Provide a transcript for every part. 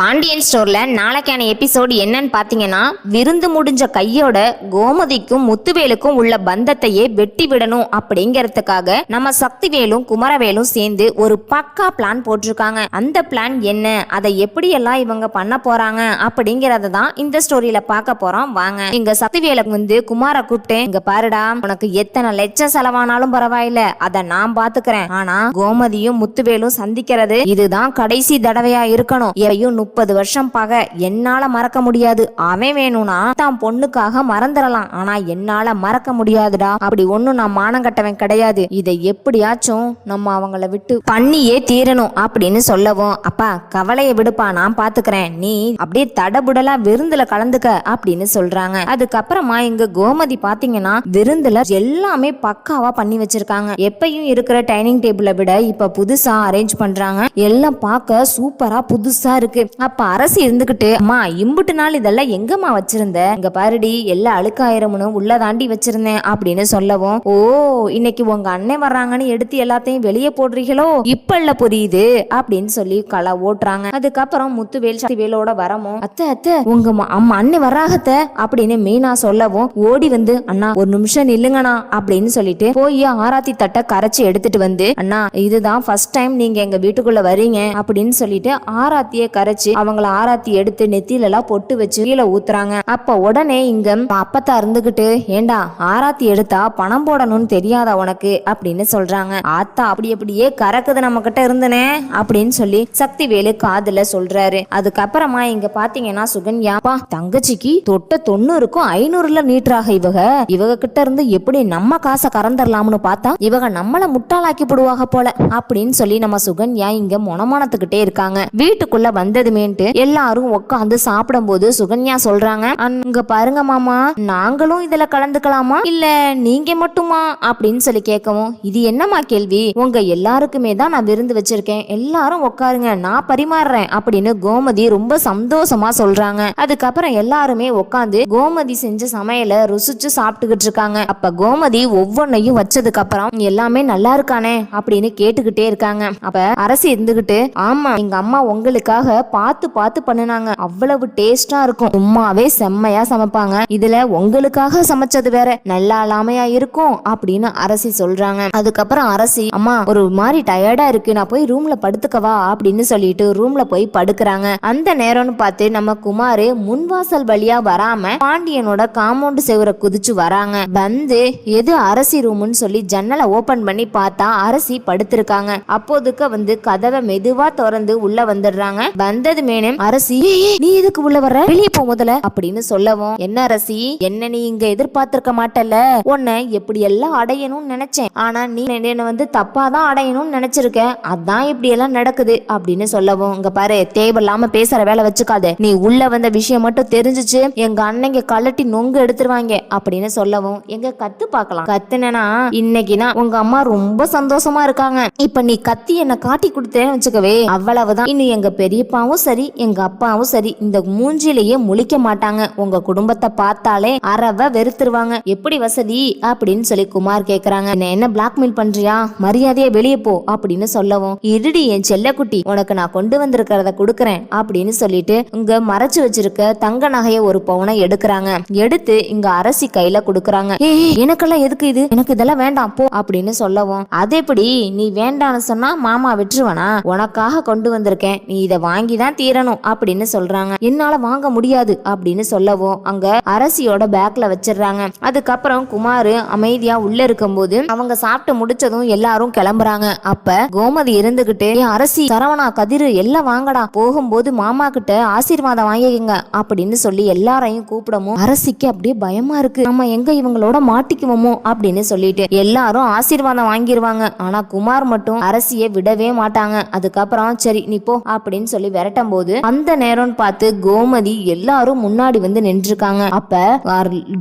பாண்டியன் ஸ்டோரில் நாளைக்கான எபிசோடு என்னன்னு பார்த்தீங்கன்னா விருந்து முடிஞ்ச கையோட கோமதிக்கும் முத்துவேலுக்கும் உள்ள பந்தத்தையே வெட்டி விடணும் அப்படிங்கிறதுக்காக நம்ம சக்திவேலும் குமரவேலும் சேர்ந்து ஒரு பக்கா பிளான் போட்டிருக்காங்க. அந்த பிளான் என்ன? அதை எப்படியெல்லாம் இவங்க பண்ண போறாங்க? அப்படிங்கறத தான் இந்த ஸ்டோரியில பார்க்க போறோம். வாங்க. இங்க சக்திவேலுக்கு வந்து குமார கூப்பிட்டேன். இங்க பாருடா உனக்கு எத்தனை லட்சம் செலவானாலும் பரவாயில்ல. அதை நான் பாத்துக்கிறேன். ஆனா கோமதியும் முத்துவேலும் சந்திக்கிறது இதுதான் கடைசி தடவையா இருக்கணும். எவையும் முப்பது வருஷம் பகை என்னால மறக்க முடியாது. அவன் வேணும்னா தான் பொண்ணுக்காக மறந்துடலாம் ஆனா என்னால மறக்க முடியாதுடா. அப்படி ஒண்ணும் நான் மானம் கட்டவன் கிடையாது. இதை எப்படியாச்சும் நம்ம அவங்கள விட்டு பண்ணியே தீரணும் அப்படின்னு சொல்லவும். அப்பா கவலையை விடுப்பா நான் பாத்துக்கிறேன். நீ அப்படியே தடபுடலா விருந்துல கலந்துக்க அப்படின்னு சொல்றாங்க. அதுக்கப்புறமா இங்க கோமதி பாத்தீங்கன்னா விருந்துல எல்லாமே பக்காவா பண்ணி வச்சிருக்காங்க. எப்பயும் இருக்கிற டைனிங் டேபிளை விட இப்ப புதுசா அரேஞ்ச் பண்றாங்க. எல்லாம் பார்க்க சூப்பரா புதுசா இருக்கு. அப்ப அரசு இருந்துகிட்டு அம்மா இம்புட்டு நாள் இதெல்லாம் எங்கம்மா வச்சிருந்த? இங்க பாருடி எல்லா அழுக்காயிரமுன்னு உள்ள தாண்டி வச்சிருந்தேன் அப்படின்னு சொல்லவும் ஓ இன்னைக்கு உங்க அண்ணன் வர்றாங்கன்னு எடுத்து எல்லாத்தையும் வெளியே போடுறீங்களோ? இப்பல்ல புரியுது அப்படின்னு சொல்லி களை ஓட்டுறாங்க. அதுக்கப்புறம் முத்துவேல் சக்திவேலோட வரமோ அத்தை அத்தை உங்க அம்மா அண்ணன் வராகத்த அப்படின்னு மீனா சொல்லவும் ஓடி வந்து அண்ணா ஒரு நிமிஷம் நில்லுங்கண்ணா அப்படின்னு சொல்லிட்டு போய் ஆராத்தி தட்டை கரைச்சு எடுத்துட்டு வந்து அண்ணா இதுதான் ஃபர்ஸ்ட் டைம் நீங்க எங்க வீட்டுக்குள்ள வரீங்க அப்படின்னு சொல்லிட்டு ஆராத்திய கரைச்சு அவங்கள ஆராத்தி எடுத்து நெத்தியில எல்லாம் பொட்டு வச்சு கீழே ஊத்துறாங்க. அப்ப உடனே இங்க அப்பத்தா இருந்துகிட்டு ஏண்டா ஆராத்தி எடுத்தா பணம் போடணும்னு தெரியாதா உனக்கு? அப்படின்னு சொல்றாங்க. ஆத்தா அப்படி அப்படியே கறக்குது நம்ம கிட்ட இருந்தனே அப்படின்னு சொல்லி சக்தி வேலு காதுல சொல்றாரு. அதுக்கப்புறமா இங்க பாத்தீங்கன்னா சுகன்யாப்பா தங்கச்சிக்கு தொட்ட தொண்ணூறுக்கும் ஐநூறுல நீட்டுறாக இவக. இவக கிட்ட இருந்து எப்படி நம்ம காசை கறந்துடலாம்னு பார்த்தா இவக நம்மள முட்டாளாக்கி போடுவாங்க போல அப்படின்னு சொல்லி நம்ம சுகன்யா இங்க மொனமானத்துக்கிட்டே இருக்காங்க. வீட்டுக்குள்ள வந்தது வந்ததுமேன்ட்டு எல்லாரும் உட்காந்து சாப்பிடும்போது சுகன்யா சொல்றாங்க அங்க பாருங்க மாமா நாங்களும் இதுல கலந்துக்கலாமா? இல்ல நீங்க மட்டுமா? அப்படின்னு சொல்லி கேட்கவும் இது என்னம்மா கேள்வி? உங்க எல்லாருக்குமே தான் நான் விருந்து வச்சிருக்கேன். எல்லாரும் உட்காருங்க நான் பரிமாறுறேன். அப்படின்னு கோமதி ரொம்ப சந்தோஷமா சொல்றாங்க. அதுக்கப்புறம் எல்லாருமே உட்காந்து கோமதி செஞ்ச சமையலை ருசிச்சு சாப்பிட்டுக்கிட்டு இருக்காங்க. அப்ப கோமதி ஒவ்வொன்னையும் வச்சதுக்கு அப்புறம் எல்லாமே நல்லா இருக்கானே? அப்படின்னு கேட்டுக்கிட்டே இருக்காங்க. அப்ப அரசு இருந்துகிட்டு ஆமா எங்க அம்மா உங்களுக்காக பார்த்து பார்த்து பண்ணுனாங்க. அவ்வளவு டேஸ்டா இருக்கும். சும்மாவே செம்மையா சமைப்பாங்க. இதுல உங்களுக்காக சமைச்சது வேற. நல்லா இல்லாமையா இருக்கும் அப்படின்னு அரசி சொல்றாங்க. அதுக்கப்புறம் அரசி அம்மா ஒரு மாதிரி டயர்டா இருக்கு. நான் போய் ரூம்ல படுத்துக்கவா? அப்படின்னு சொல்லிட்டு ரூம்ல போய் படுக்கிறாங்க. அந்த நேரம்னு பார்த்து நம்ம குமாரு முன்வாசல் வழியா வராம பாண்டியனோட காம்பவுண்ட் செவரை குதிச்சு வராங்க. வந்து எது அரசி ரூம்னு சொல்லி ஜன்னலை ஓபன் பண்ணி பார்த்தா அரசி படுத்திருக்காங்க. அப்போதுக்கு வந்து கதவை மெதுவா திறந்து உள்ள வந்துடுறாங்க. வந்தது மேனும் அரசி நீ எதுக்கு உள்ள வர்ற? வெளியே போ முதல்ல. அப்படின்னு சொல்லவும் என்ன அரசி என்ன நீ இங்க எதிர்பார்த்திருக்க மாட்டல்ல. உன்னை எப்படி எல்லாம் அடையணும்னு நினைச்சேன். ஆனா நீ என்ன வந்து தப்பாதான் அடையணும்னு நினைச்சிருக்க. அதான் இப்படி எல்லாம் நடக்குது. அப்படின்னு சொல்லவும் இங்க பாரு தேவையில்லாம பேசுற வேலை வச்சுக்காத. நீ உள்ள வந்த விஷயம் மட்டும் தெரிஞ்சுச்சு. எங்க அண்ணங்க கலட்டி நொங்கு எடுத்துருவாங்க. அப்படின்னு சொல்லவும் எங்க கத்து பார்க்கலாம். கத்துனா இன்னைக்குனா உங்க அம்மா ரொம்ப சந்தோஷமா இருக்காங்க. இப்ப நீ கத்தி என்ன காட்டி கொடுத்தேன்னு வச்சுக்கவே அவ்வளவுதான். இன்னும் எங்க பெரியப்பாவும் சரி எங்க அப்பாவும் சரி. இந்த மூஞ்சிலேயே முழிக்க மாட்டாங்க. உங்க குடும்பத்தை பார்த்தாலே அறவ வெறுத்துருவாங்க. எப்படி வசதி? அப்படின்னு சொல்லி குமார் கேக்குறாங்க. என்ன என்ன பிளாக்மெயில் பண்றியா? மரியாதையா வெளியே போ அப்படின்னு சொல்லவும். இருடி என் செல்லக்குட்டி உனக்கு நான் கொண்டு வந்திருக்கிறத கொடுக்கறேன் அப்படின்னு சொல்லிட்டு இங்க மறைச்சு வச்சிருக்க தங்க நகைய ஒரு பவுனை எடுக்கிறாங்க. எடுத்து இங்க அரசி கையில கொடுக்கறாங்க. எனக்கெல்லாம் எதுக்கு இது? எனக்கு இதெல்லாம் வேண்டாம் போ அப்படின்னு சொல்லவும். அது எப்படி நீ வேண்டாம்னு சொன்னா மாமா விட்டுருவனா? உனக்காக கொண்டு வந்திருக்கேன். நீ இதை வாங்கி தான் தீரணும் அப்படின்னு சொல்றாங்க. என்னால வாங்க முடியாது அப்படின்னு சொல்லவும் அங்க அரசியோட பேக்ல வச்சிடுறாங்க. அதுக்கப்புறம் குமார் அமைதியா உள்ள இருக்கும்போது அவங்க சாப்பிட்டு முடிச்சதும் எல்லாரும் கிளம்புறாங்க. அப்ப கோமதி இருந்துகிட்டு அரசி சரவணா கதிரு எல்லாம் வாங்கடா. போகும்போது மாமா கிட்ட ஆசீர்வாதம் வாங்கிக்கங்க. அப்படின்னு சொல்லி எல்லாரையும் கூப்பிடவும் அரசிக்கு அப்படியே பயமா இருக்கு. நம்ம எங்க இவங்களோட மாட்டிக்குவோமோ? அப்படின்னு சொல்லிட்டு எல்லாரும் ஆசீர்வாதம் வாங்கிருவாங்க. ஆனா குமார் மட்டும் அரசியை விடவே மாட்டாங்க. அதுக்கப்புறம் சரி நீ போ அப்படின்னு சொல்லி விரட்ட போது அந்த நேரம்னு பார்த்து கோமதி எல்லாரும் முன்னாடி வந்து நின்றுருக்காங்க. அப்ப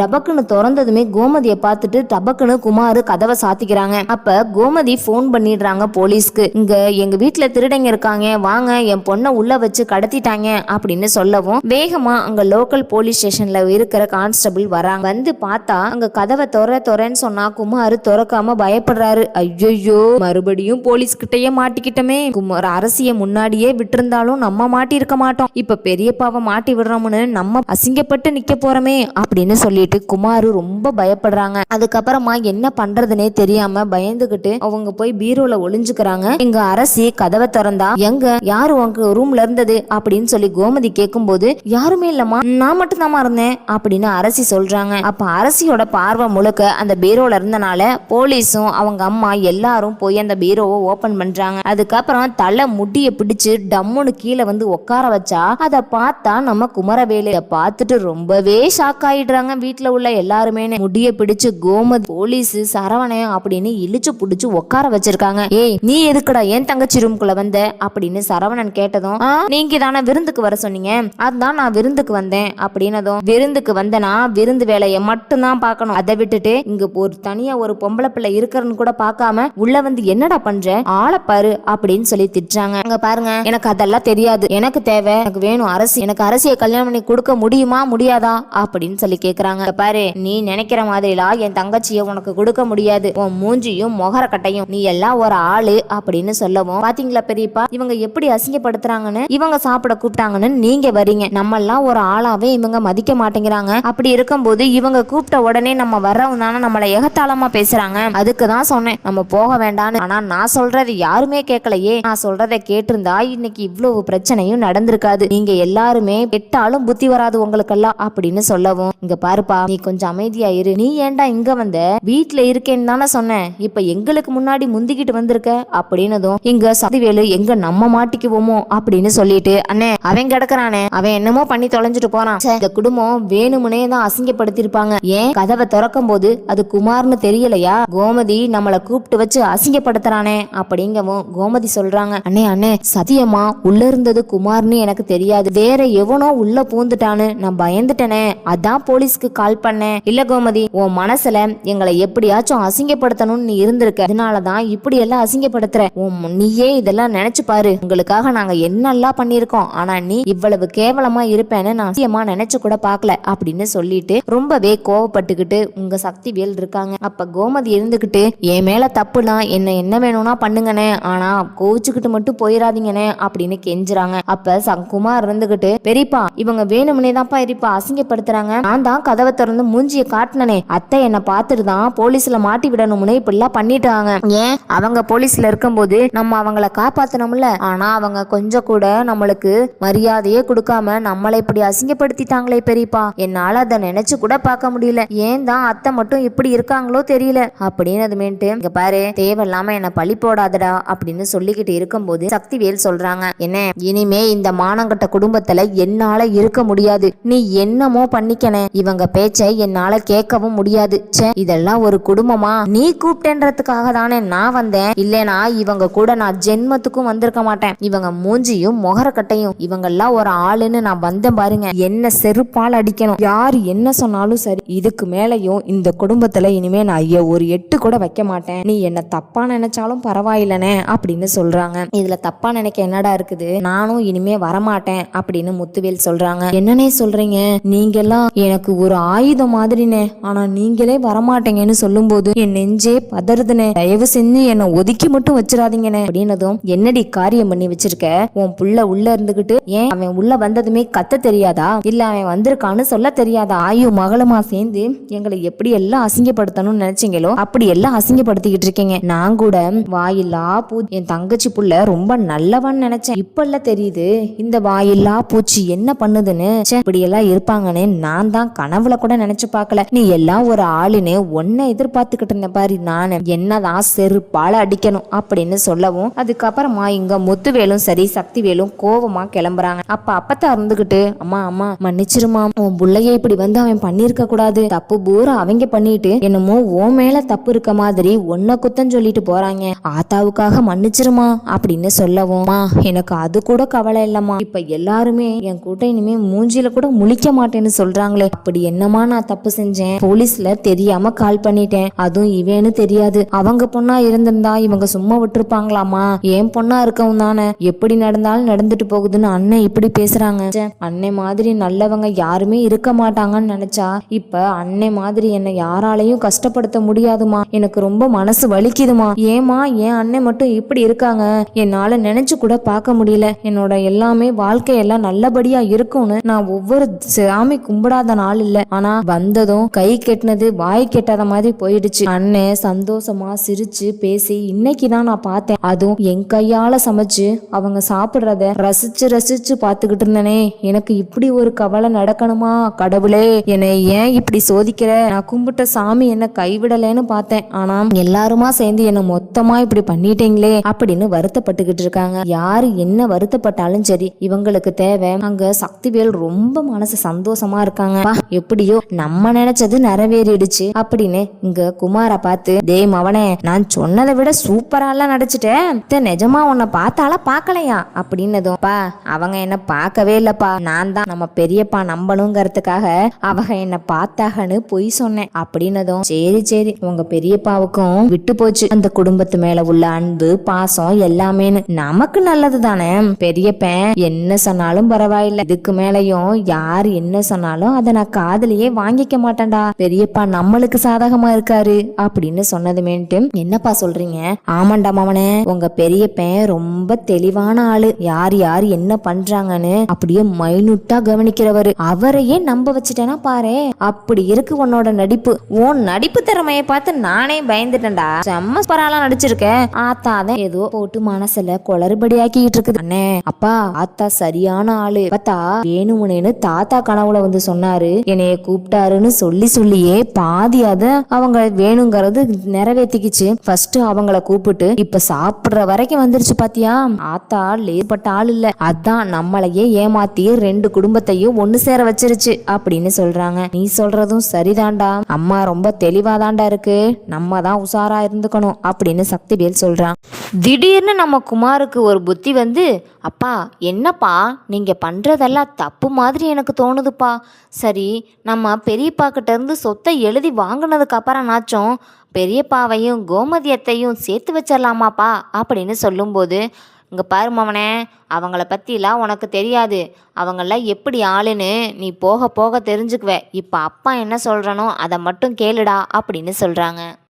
டபக்குன்னு திறந்ததுமே கோமதியை பார்த்துட்டு டபக்குன்னு குமார் கதவை சாத்திக்கிறாங்க. அப்ப கோமதி ஃபோன் பண்ணிடுறாங்க போலீஸ்க்கு. இங்க எங்க வீட்டுல திருடங்க இருக்காங்க. வாங்க என் பொண்ணை உள்ள வச்சு கடத்திட்டாங்க அப்படின்னு சொல்லவும் வேகமா அங்க லோக்கல் போலீஸ் ஸ்டேஷன்ல இருக்கிற கான்ஸ்டபிள் வராங்க. வந்து பார்த்தா அங்க கதவை தொற துறன்னு சொன்னா குமார் திறக்காம பயப்படுறாரு. ஐயோ மறுபடியும் போலீஸ் கிட்டயே மாட்டிக்கிட்டமே. குமார் அரசிய முன்னாடியே விட்டிருந்தாலும் நம்ம நம்ம மாட்டி இருக்க மாட்டோம். இப்ப பெரியப்பாவை மாட்டி விடுறோம்னு நம்ம அசிங்கப்பட்டு நிக்க போறோமே அப்படின்னு சொல்லிட்டு குமாரு ரொம்ப பயப்படுறாங்க. அதுக்கப்புறமா என்ன பண்றதுனே தெரியாம பயந்துகிட்டு அவங்க போய் பீரோல ஒளிஞ்சுக்கிறாங்க. எங்க அரசி கதவை திறந்தா எங்க? யாரு உங்க ரூம்ல இருந்தது? அப்படின்னு சொல்லி கோமதி கேட்கும் போது யாருமே இல்லம்மா. நான் மட்டும் தாமா இருந்தேன் அப்படின்னு அரசி சொல்றாங்க. அப்ப அரசியோட பார்வை முழுக்க அந்த பீரோல இருந்தனால போலீஸும் அவங்க அம்மா எல்லாரும் போய் அந்த பீரோவை ஓபன் பண்றாங்க. அதுக்கப்புறம் தலை முடிய பிடிச்சு டம்முன்னு கீழே வந்து உட்கார வச்சா அதை பார்த்தா நம்ம குமரவேலைய பார்த்துட்டு ரொம்பவே ஷாக் ஆயிடுறாங்க. வீட்டுல உள்ள எல்லாருமே முடிய பிடிச்சு கோமதி போலீஸ் சரவணன் அப்படின்னு இழுச்சு புடிச்சு உட்கார வச்சிருக்காங்க. ஏய் நீ எதுக்குடா ஏன் தங்கச்சி ரூம்குள்ள வந்த? அப்படின்னு சரவணன் கேட்டதும் நீங்க தானே விருந்துக்கு வர சொன்னீங்க? அதுதான் நான் விருந்துக்கு வந்தேன். அப்படின்னதும் விருந்துக்கு வந்தனா விருந்து வேலையை மட்டும்தான் பார்க்கணும். அதை விட்டுட்டு இங்க ஒரு தனியா ஒரு பொம்பளை பிள்ளை இருக்கிறன்னு கூட பார்க்காம உள்ள வந்து என்னடா பண்ற? ஆளை பாரு. அப்படின்னு சொல்லி திட்டுறாங்க. அங்க பாருங்க எனக்கு அதெல்லாம் தெரியாது. எனக்கு தேவை எனக்கு வேணும் அரசி எனக்கு அரசியை கல்யாணம் பண்ணி கொடுக்க முடியுமா முடியாதா? அப்படின்னு சொல்லி கேக்குறாங்க. பாரு நீ நினைக்கிற மாதிரிலாம் என் தங்கச்சியை உனக்கு கொடுக்க முடியாது. உன் மூஞ்சியும் மொகர கட்டையும் நீ எல்லாம் ஒரு ஆளு அப்படின்னு சொல்லவும். பாத்தீங்களா பெரியப்பா? இவங்க எப்படி அசிங்கப்படுத்துறாங்கன்னு? இவங்க சாப்பிட கூப்பிட்டாங்கன்னு நீங்க வரீங்க. நம்ம எல்லாம் ஒரு ஆளாவே இவங்க மதிக்க மாட்டேங்கிறாங்க. அப்படி இருக்கும்போது இவங்க கூப்பிட்ட உடனே நம்ம வர்றவங்க தானே நம்மளை எகத்தாளமா பேசுறாங்க. அதுக்கு தான் சொன்னேன் நம்ம போக வேண்டாம்னு. ஆனா நான் சொல்றது யாருமே கேட்கலையே நான் சொல்றதை கேட்டிருந்தா இன்னைக்கு இவ்வளவு பிரச்சனையும் நடந்திருக்காது. நீங்க எல்லாருமே கெட்டாலும் புத்தி வராது உங்களுக்கெல்லாம் அப்படின்னு சொல்லவும். இங்க பாருப்பா நீ கொஞ்சம் அமைதியா இரு. நீ ஏன்டா இங்க வந்த? வீட்ல இருக்கேன்னு தானே சொன்னேன். இப்ப எங்களுக்கு முன்னாடி முந்திக்கிட்டு வந்திருக்க? அப்படின்னதும் இங்க சதிவேலு எங்க நம்ம மாட்டிக்குவோமோ அப்படின்னு சொல்லிட்டு அண்ணே அவன் கிடக்குறானே. அவன் என்னமோ பண்ணி தொலைஞ்சிட்டு போறான். இந்த குடும்பம் வேணுமுனே தான் அசிங்கப்படுத்திருப்பாங்க ஏன்? கதவை திறக்கும் போது அது குமார்னு தெரியலையா? கோமதி நம்மள கூப்பிட்டு வச்சு அசிங்கப்படுத்துறானே அப்படிங்கவும் கோமதி சொல்றாங்க. அண்ணே அண்ணே சத்தியமா உள்ள இருந்தது குமார்னு எனக்கு தெரியாது. வேற எவனோ உள்ள பூந்துட்டான்னு நான் பயந்துட்டேனே. அதான் போலீஸ்க்கு கால் பண்ணேன். இல்ல கோமதி உன் மனசுல எங்களை எப்படியாச்சும் அசிங்கப்படுத்தணும்னு நீ இருந்திருக்க. அதனாலதான் இப்படி எல்லாம் அசிங்கப்படுத்துற. உன் நீயே இதெல்லாம் நினைச்சு பாரு. உங்களுக்காக நாங்க என்னெல்லாம் பண்ணியிருக்கோம். ஆனா நீ இவ்வளவு கேவலமா இருப்பேன்னு நான் சத்தியமா நினைச்சு கூட பாக்கல. அப்படின்னு சொல்லிட்டு ரொம்பவே கோவப்பட்டுக்கிட்டு உங்க சக்தி வேல் இருக்காங்க. அப்ப கோமதி இருந்துகிட்டு என் மேல தப்புனா என்ன என்ன வேணும்னா பண்ணுங்கண்ணே. ஆனா கோவிச்சுக்கிட்டு மட்டும் போயிடாதீங்கண்ணே அப்படின்னு கெஞ்சுறாங்க அப்ப சங்குமார் இருந்துகிட்டு பெரியப்பா இவங்க வேணும்னே தான்ப்பா இருப்பா அசிங்கப்படுத்துறாங்க. நான் தான் கதவை திறந்து மூஞ்சிய காட்டினனே. அத்தை என்ன பார்த்துட்டு தான் போலீஸ்ல மாட்டி விடணும்னு இப்படிலாம் பண்ணிட்டாங்க. ஏன்? அவங்க போலீஸ்ல இருக்கும்போது நம்ம அவங்கள காப்பாத்தணும்ல. ஆனா அவங்க கொஞ்சம் கூட நம்மளுக்கு மரியாதையே கொடுக்காம நம்மளை இப்படி அசிங்கப்படுத்திட்டாங்களே பெரியப்பா. என்னால அதை நினைச்சு கூட பார்க்க முடியல. ஏன் தான் அத்தை மட்டும் இப்படி இருக்காங்களோ தெரியல. அப்படின்னதுமேட்டு இங்க பாரு தேவையில்லாம என்ன பழி போடாதடா. அப்படின்னு சொல்லிக்கிட்டு இருக்கும்போது சக்திவேல் சொல்றாங்க என்ன இனிமே இந்த மானங்கட்ட குடும்பத்துல என்னால இருக்க முடியாது. நீ என்னமோ பண்ணிக்கனே இவங்க பேச்சை என்னால கேட்கவும் முடியாது. ச்சே இதெல்லாம் ஒரு குடும்பமா? நீ கூப்பிட்டேன்றதுக்காக தானே நான் வந்தேன். இல்லனா இவங்க கூட நான் ஜென்மத்துக்கும் வந்திருக்க மாட்டேன். இவங்க மூஞ்சியும் முகரக்கட்டையும். இவங்கெல்லாம் ஒரு ஆளுன்னு நான் வந்தேன் பாருங்க. என்ன செருப்பால் அடிக்கணும். யார் என்ன சொன்னாலும் சரி இதுக்கு மேலையும் இந்த குடும்பத்துல இனிமே நான் ஐயோ ஒரு எட்டு கூட வைக்க மாட்டேன். நீ என்ன தப்பா நினைச்சாலும் பரவாயில்லனே அப்படின்னு சொல்றாங்க. இதுல தப்பா நினைக்க என்னடா இருக்குது? நான் நானும் இனிமே வரமாட்டேன் அப்படின்னு முத்துவேல் சொல்றாங்க. என்னன்னே சொல்றீங்க? நீங்கெல்லாம் எனக்கு ஒரு ஆயுதம் மாதிரினே. ஆனா நீங்களே வரமாட்டீங்கன்னு சொல்லும்போது என் நெஞ்சே பதறுதுனே. தயவு செஞ்சு என்னை ஒதுக்கி மட்டும் வச்சிடாதீங்கனே. அப்படின்னதும் என்னடி காரியம் பண்ணி வச்சிருக்க? உன் புள்ள உள்ள இருந்துகிட்டு ஏன் அவன் உள்ள வந்ததுமே கத்த தெரியாதா? இல்ல அவன் வந்திருக்கான்னு சொல்ல தெரியாதா? ஆயு மகளுமா சேர்ந்து எங்களை எப்படி எல்லாம் அசிங்கப்படுத்தணும்னு நினைச்சீங்களோ அப்படி எல்லாம் அசிங்கப்படுத்திக்கிட்டு இருக்கீங்க. நான் கூட வாயில்லா பூ என் தங்கச்சி புள்ள ரொம்ப நல்லவன் நினைச்சேன். இப்ப எல்லாம் தெரியுது. இந்த வாயில்லா பூச்சி என்ன பண்ணுதுன்னு? ச்சே, இப்படி எல்லாம் இருப்பாங்கன்னு நான் தான் கனவுல கூட நினைச்சு பார்க்கல. நீ எல்லாம் ஒரு ஆளுன்னு ஒன்ன எதிர்பார்த்துக்கிட்டு இருந்த பாரு நானு. என்னதான் செருப்பால அடிக்கணும் அப்படின்னு சொல்லவும் அதுக்கப்புறமா இங்க முத்துவேலும் சரி சக்திவேலும் கோவமா கிளம்புறாங்க. அப்ப அப்பத்தா இருந்துகிட்டு அம்மா அம்மா மன்னிச்சிருமா உன் புள்ளைய இப்படி வந்து அவன் பண்ணிருக்க கூடாது. தப்பு பூரா அவங்க பண்ணிட்டு என்னமோ ஓ மேல தப்பு இருக்க மாதிரி ஒன்ன குத்தம் சொல்லிட்டு போறாங்க. ஆத்தாவுக்காக மன்னிச்சிருமா அப்படின்னு சொல்லவும் எனக்கு அது கூட கூட கவலை இல்லம்மா. இப்ப எல்லாருமே என் கூட்ட இனிமே மூஞ்சில கூட முழிக்க மாட்டேன்னு சொல்றாங்களே. அப்படி என்னமா நான் தப்பு செஞ்சேன்? போலீஸ்ல தெரியாம கால் பண்ணிட்டேன். அதுவும் இவேன்னு தெரியாது. அவங்க பொண்ணா இருந்திருந்தா இவங்க சும்மா விட்டுருப்பாங்களாமா என் பொண்ணா இருக்கவும் தானே. எப்படி நடந்தாலும் நடந்துட்டு போகுதுன்னு அண்ணன் இப்படி பேசுறாங்க. அன்னை மாதிரி நல்லவங்க யாருமே இருக்க மாட்டாங்கன்னு நினைச்சா இப்ப அன்னை மாதிரி என்னை யாராலையும் கஷ்டப்படுத்த முடியாதுமா எனக்கு ரொம்ப மனசு வலிக்குதுமா ஏமா என் அண்ணன் மட்டும் இப்படி இருக்காங்க? என்னால நினைச்சு கூட பார்க்க முடியல. என்னோட எல்லாமே வாழ்க்கையெல்லாம் நல்லபடியா இருக்கும்னு நான் ஒவ்வொரு சாமி கும்பிடாத நாள் இல்லை. ஆனா வந்ததும் கை கெட்டினது வாய் கெட்டாத மாதிரி போயிடுச்சு. அண்ணன் சந்தோஷமா சிரிச்சு பேசி இன்னைக்கு தான் நான் பார்த்தேன். அதுவும் என் கையால சமைச்சு அவங்க சாப்பிடுறத ரசிச்சு ரசிச்சு பார்த்துக்கிட்டு இருந்தனே. எனக்கு இப்படி ஒரு கவலை நடக்கணுமா கடவுளே? என்னை ஏன் இப்படி சோதிக்கிற? நான் கும்பிட்ட சாமி என்ன கைவிடலேன்னு பார்த்தேன். ஆனா எல்லாருமா சேர்ந்து என்ன மொத்தமா இப்படி பண்ணிட்டீங்களே அப்படின்னு வருத்தப்பட்டுக்கிட்டு இருக்காங்க. யாரு என்ன வருத்தப்பட்டாலும் சரி இவங்களுக்கு தேவை. அங்க சக்திவேல் ரொம்ப மனசு சந்தோஷமா இருக்காங்க. எப்படியோ நம்ம நினைச்சது நிறைவேறிடுச்சு. அப்படின்னு இங்க குமார பார்த்து டேய் மவனே நான் சொன்னதை விட சூப்பரா எல்லாம் நடிச்சிட்டேன். நிஜமா உன்னை பார்த்தாலா பார்க்கலையா? அப்படின்னதும் பா அவங்க என்ன பார்க்கவே இல்லப்பா. நான் தான் நம்ம பெரியப்பா நம்பணுங்கிறதுக்காக அவங்க என்ன பார்த்தாகன்னு பொய் சொன்னேன். அப்படின்னதும் சரி சரி உங்க பெரியப்பாவுக்கும் விட்டு போச்சு. அந்த குடும்பத்து மேல உள்ள அன்பு பாசம் எல்லாமேன்னு நமக்கு நல்லது தானே? பெரியப்பன் என்ன சொன்னாலும் பரவாயில்ல. இதுக்கு மேலயும் யார் என்ன சொன்னாலும் அதை நான் காதுலயே வாங்கிக்க மாட்டேன்டா. பெரியப்பா நம்மளுக்கு சாதகமா இருக்காரு அப்படின்னு சொன்னதுமேன்ட்டு. என்னப்பா சொல்றீங்க? ஆமாண்டா மாமனே உங்க பெரியப்பன் ரொம்ப தெளிவான ஆளு. யார் யார் என்ன பண்றாங்கன்னு அப்படியே மைனூட்டா கவனிக்கிறவரு. அவரையே நம்ப வச்சுட்டேனா பாரு. அப்படி இருக்கு உன்னோட நடிப்பு. உன் நடிப்பு திறமைய பார்த்து நானே பயந்துட்டேன்டா. செம்ம பரவாயில்ல நடிச்சிருக்கேன் ஆத்தாதான் ஏதோ போட்டு மனசுல குளறுபடி ஆக்கிட்டு இருக்குது. அண்ணே அப்பா ஆத்தா சரியான ஆளு. பார்த்தா வேணுமுனேன்னு தாத்தா கனவுல வந்து சொன்னாரு. என்னைய கூப்பிட்டாருன்னு சொல்லி சொல்லியே பாதி அத அவங்க வேணுங்கிறது நிறைவேத்திக்கிச்சு. ஃபர்ஸ்ட் அவங்கள கூப்பிட்டு இப்ப சாப்பிடுற வரைக்கும் வந்துருச்சு பாத்தியா? ஆத்தா லேப்பட்ட ஆள் இல்ல. அதான் நம்மளையே ஏமாத்தி ரெண்டு குடும்பத்தையும் ஒண்ணு சேர வச்சிருச்சு அப்படின்னு சொல்றாங்க. நீ சொல்றதும் சரிதான்டா. அம்மா ரொம்ப தெளிவாதான்டா இருக்கு. நம்ம தான் உஷாரா இருந்துக்கணும் அப்படின்னு சக்திவேல் சொல்றான். திடீர்னு நம்ம குமாருக்கு ஒரு புத்தி வந்து அப்பா என்னப்பா? நீங்கள் பண்ணுறதெல்லாம் தப்பு மாதிரி எனக்கு தோணுதுப்பா. சரி நம்ம பெரியப்பா கிட்டேருந்து சொத்தை எழுதி வாங்கினதுக்கு நாச்சும் பெரியப்பாவையும் கோமதியத்தையும் சேர்த்து வச்சிடலாமாப்பா அப்படின்னு சொல்லும்போது இங்கே பாரு மவனே அவங்கள பற்றிலாம் உனக்கு தெரியாது. அவங்களாம் எப்படி ஆளுன்னு நீ போக போக தெரிஞ்சுக்குவ. இப்போ அப்பா என்ன சொல்கிறனோ அதை மட்டும் கேளுடா அப்படின்னு சொல்கிறாங்க